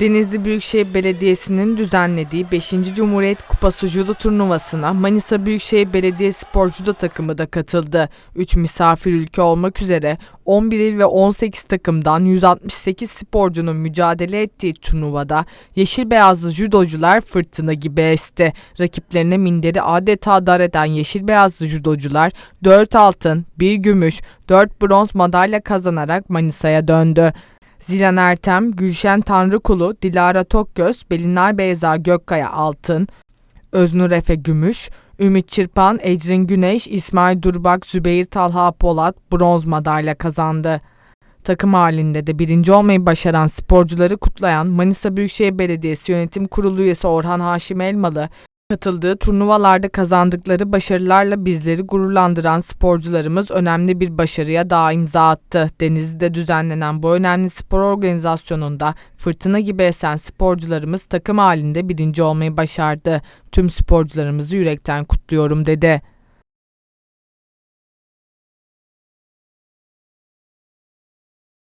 Denizli Büyükşehir Belediyesi'nin düzenlediği 5. Cumhuriyet Kupası Judo turnuvasına Manisa Büyükşehir Belediye Spor Judo takımı da katıldı. 3 misafir ülke olmak üzere 11 il ve 18 takımdan 168 sporcunun mücadele ettiği turnuvada yeşil beyazlı judocular fırtına gibi esti. Rakiplerine minderi adeta dar eden yeşil beyazlı judocular 4 altın, 1 gümüş, 4 bronz madalya kazanarak Manisa'ya döndü. Zilan Ertem, Gülşen Tanrıkulu, Dilara Tokgöz, Belinay Beyza Gökkaya Altın, Öznur Efe Gümüş, Ümit Çırpan, Ecrin Güneş, İsmail Durbak, Zübeyir Talha Polat bronz madalya kazandı. Takım halinde de birinci olmayı başaran sporcuları kutlayan Manisa Büyükşehir Belediyesi Yönetim Kurulu üyesi Orhan Haşim Elmalı, katıldığı turnuvalarda kazandıkları başarılarla bizleri gururlandıran sporcularımız önemli bir başarıya daha imza attı. Denizli'de düzenlenen bu önemli spor organizasyonunda fırtına gibi esen sporcularımız takım halinde birinci olmayı başardı. Tüm sporcularımızı yürekten kutluyorum dedi.